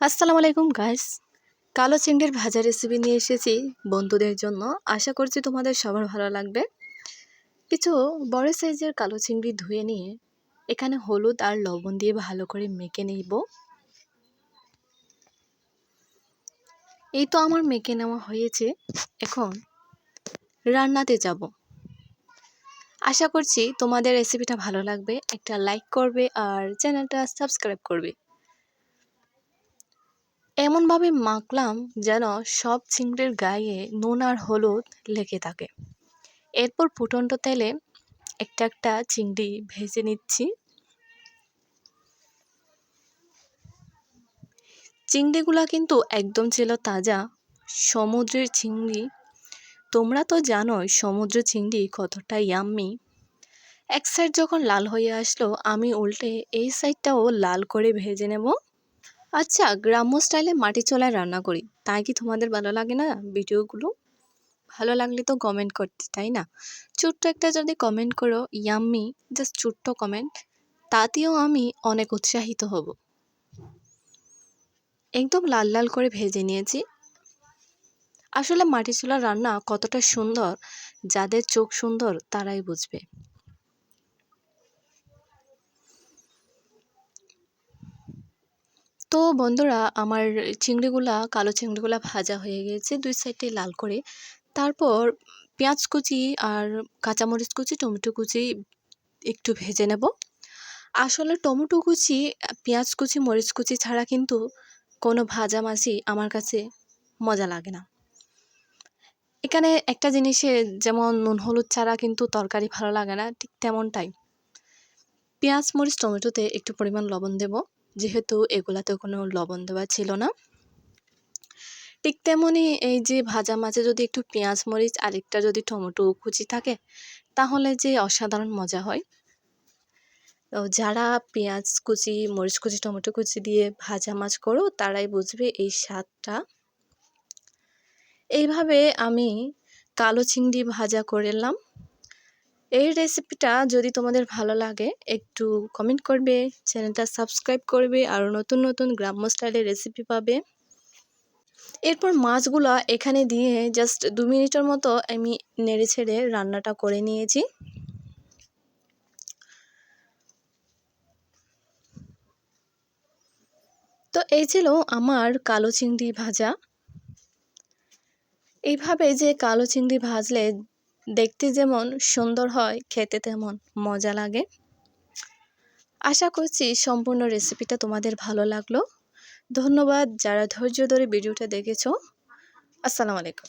আসসালামু আলাইকুম গাইস কালো চিংড়ির ভাজা রেসিপি নিয়ে এসেছি বন্ধুদের জন্য। আশা করছি তোমাদের সবার ভালো লাগবে। কিছু বড় সাইজের কালো চিংড়ি ধুয়ে নিয়ে এখানে হলুদ আর লবণ দিয়ে ভালো করে মেখে নিব। এই তো আমার মেখে নেওয়া হয়েছে। এখন রান্নাতে যাব। আশা করছি তোমাদের রেসিপিটা ভালো লাগবে। একটা লাইক করবে আর চ্যানেলটা সাবস্ক্রাইব করবে। এমনভাবে মাখলাম যেন সব চিংড়ির গায়ে নুন আর হলুদ লেগে থাকে। এরপর ফুটন্ত তেলে একটা একটা চিংড়ি ভেজে নিচ্ছি। চিংড়িগুলা কিন্তু একদম ছিল তাজা। সমুদ্রের চিংড়ি। তোমরা তো জানোই সমুদ্র চিংড়ি কতটা ইয়াম্মি এক সাইড যখন লাল হয়ে আসলো, আমি উল্টে এই সাইডটাও লাল করে ভেজে নেব। আচ্ছা গ্রাম্য স্টাইলে মাটি চোলায় রান্না করি। তাই কি তোমাদের ভালো লাগে না ভিডিওগুলো? ভালো লাগলে তো কমেন্ট করতে, তাই না? ছোট্ট একটা যদি কমেন্ট করো ইয়াম্মি জাস্ট ছোট্ট কমেন্ট তাতেও আমি অনেক উৎসাহিত হব। একদম লাল লাল করে ভেজে নিয়েছি। আসলে মাটি চুলার রান্না কতটা সুন্দর, যাদের চোখ সুন্দর তারাই বুঝবে। তো বন্ধুরা, আমার চিংড়িগুলা, কালো চিংড়িগুলা ভাজা হয়ে গেছে দুই সাইডে লাল করে। তারপর পেঁয়াজ কুচি আর কাঁচামরিচ কুচি, টমেটো কুচি একটু ভেজে নেব। আসলে টমেটো কুচি, পেঁয়াজ কুচি, মরিচ কুচি ছাড়া কিন্তু কোনো ভাজা মাছই আমার কাছে মজা লাগে না। এখানে একটা জিনিসে যেমন নুন, হলুদ ছাড়া কিন্তু তরকারি ভালো লাগে না, ঠিক তেমনটাই। পেঁয়াজ, মরিচ, টমেটোতে একটু পরিমাণ লবণ দেব। যেহেতু এগুলাতে কোনো লবণ দেওয়া ছিল না। ঠিক তেমনই এই যে ভাজা মাছে যদি একটু পেঁয়াজ মরিচ, আরেকটা যদি টমেটো কুচি থাকে, তাহলে যে অসাধারণ মজা হয়। তো যারা পেঁয়াজ কুচি, মরিচ কুচি, টমেটো কুচি দিয়ে ভাজা মাছ করো, তারাই বুঝবে এই স্বাদটা। এইভাবে আমি কালো চিংড়ি ভাজা করলাম এই রেসিপিটা যদি তোমাদের ভালো লাগে, একটু কমেন্ট করবে চ্যানেলটা সাবস্ক্রাইব করবে, আর নতুন নতুন গ্রাম্য স্টাইলের রেসিপি পাবে। এরপর মাছগুলো এখানে দিয়ে জাস্ট দু মিনিটের মতো আমি নেড়ে ছেড়ে রান্নাটা করে নিয়েছি। তো এই ছিল আমার কালো চিংড়ি ভাজা। এইভাবে যে কালো চিংড়ি ভাজলে দেখতে যেমন সুন্দর হয়, খেতে তেমন মজা লাগে। আশা করছি সম্পূর্ণ রেসিপিটা তোমাদের ভালো লাগল। ধন্যবাদ যারা ধৈর্য ধরে ভিডিওটা দেখেছ। আসসালামু আলাইকুম।